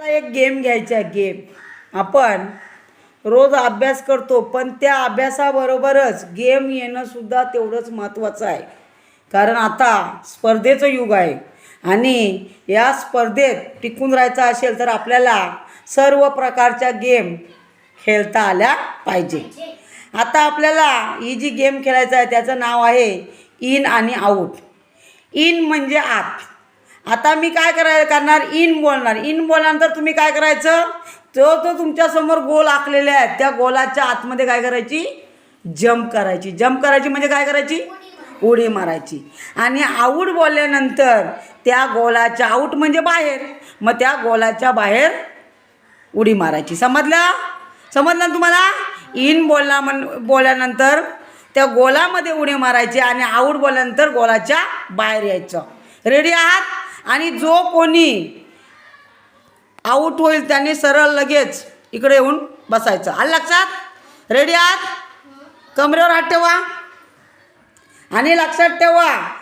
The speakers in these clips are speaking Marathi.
एक गेम घ्यायचा आहे गेम आपण रोज अभ्यास करतो पण त्या अभ्यासाबरोबरच गेम येणं सुद्धा तेवढंच महत्त्वाचं आहे. कारण आता स्पर्धेचं युग आहे आणि या स्पर्धेत टिकून राहायचं असेल तर आपल्याला सर्व प्रकारच्या गेम खेळता आल्या पाहिजे. आता आपल्याला ही जी गेम खेळायचं आहे त्याचं नाव आहे इन आणि आऊट इन म्हणजे आत. आता मी काय कराय करणार? इन बोलणार. इन बोलल्यानंतर तुम्ही काय करायचं? तो तो तुमच्यासमोर गोल आखलेले आहेत. त्या गोलाच्या आतमध्ये काय करायची? जम्प करायची. जम्प करायची म्हणजे काय करायची? उडी मारायची. आणि आऊट बोलल्यानंतर त्या गोलाच्या आऊट म्हणजे बाहेर. मग त्या गोलाच्या बाहेर उडी मारायची. समजलं? समजलं ना तुम्हाला? इन बोलला म्हण बोलल्यानंतर त्या गोलामध्ये उडी मारायची आणि आऊट बोलल्यानंतर गोलाच्या बाहेर यायचं. रेडी आहात? आणि जो कोणी आऊट होईल त्याने सरळ लगेच इकडे येऊन बसायचं. आलं लक्षात? रेडी आहात? कमरेवर हात ठेवा. आणि लक्षात ठेवा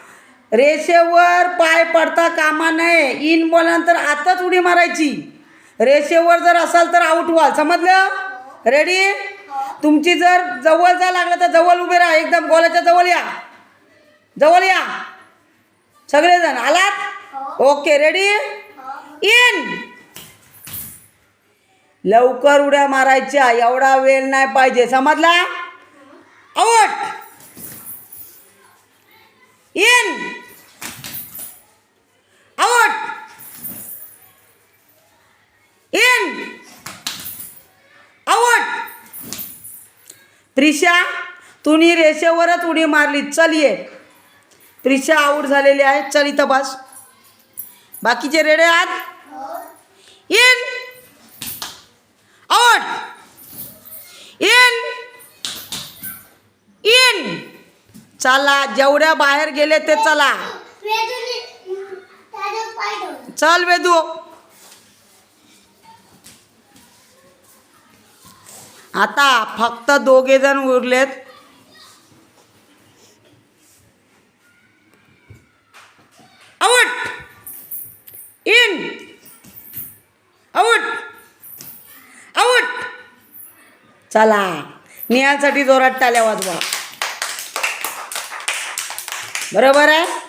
रेषेवर पाय पडता कामा नये. इन बोलल्यानंतर आताच उडी मारायची. रेषेवर जर असाल तर आऊट व्हाल. समजलं? रेडी तुमची जर जवळ जा लागलं तर जवळ उभे राहा. एकदम गोलाच्या जवळ या. जवळ या. सगळेजण. आलात? ओके रेडी इन लवकर उड्या मारायच्या एवढा वेळ नाही पाहिजे समजला? Out in out in out Trisha तुम्ही रेषेवरच उडी मारली चल ये. त्रिशा आऊट झालेली आहे चल इथं बस. बाकीचे रेडे आत इन आउट इन इन चला जेवढ्या बाहेर गेले ते चला. चल वेदू. आता फक्त दोघे जण उरलेत. चला. निहालसाठी जोरात टाल्या वाजवा. बरोबर आहे?